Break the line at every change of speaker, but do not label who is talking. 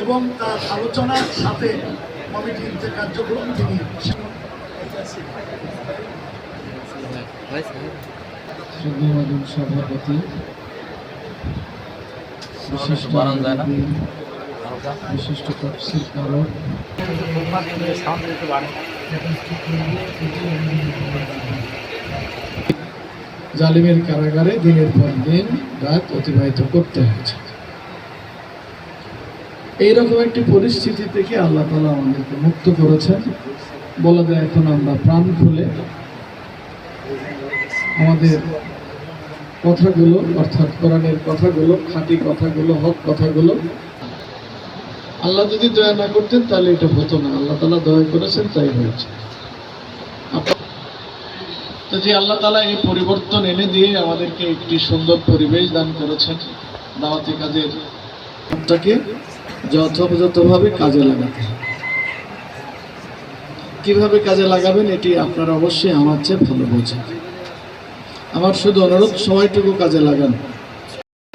এবং তার আলোচনার সাথে কমিটির যে কার্যক্রম তিনি
সভাপতি বিশিষ্ট তফসিল কারক জালিমের কারাগারে দিনের পর দিন রাত অতিবাহিত করতে হয়েছে। এইরকম একটি পরিস্থিতি থেকে আল্লাহ তালা আমাদেরকে মুক্ত করেছেন। বলা যায় এখন আমরা প্রাণ খুলে আমাদের কথাগুলো, অর্থাৎ কোরআনের কথাগুলো, খাঁটি কথাগুলো, হক কথাগুলো, আল্লাহ যদি দয়া না করতেন তাহলে এটা হতো না। আল্লাহ তালা দয়া করেছেন, তাই হয়েছে। যে আল্লাহ তালা এই পরিবর্তন এনে দিয়ে আমাদেরকে একটি সুন্দর পরিবেশ দান করেছেন, দাওয়াতি কাজের তাকে যথাযথভাবে কাজে লাগাতে কীভাবে কাজে লাগাবেন এটি আপনারা অবশ্যই আমার চেয়ে ভালো বোঝেন। আমার শুধু অনুরোধ, সময়টুকু কাজে লাগান।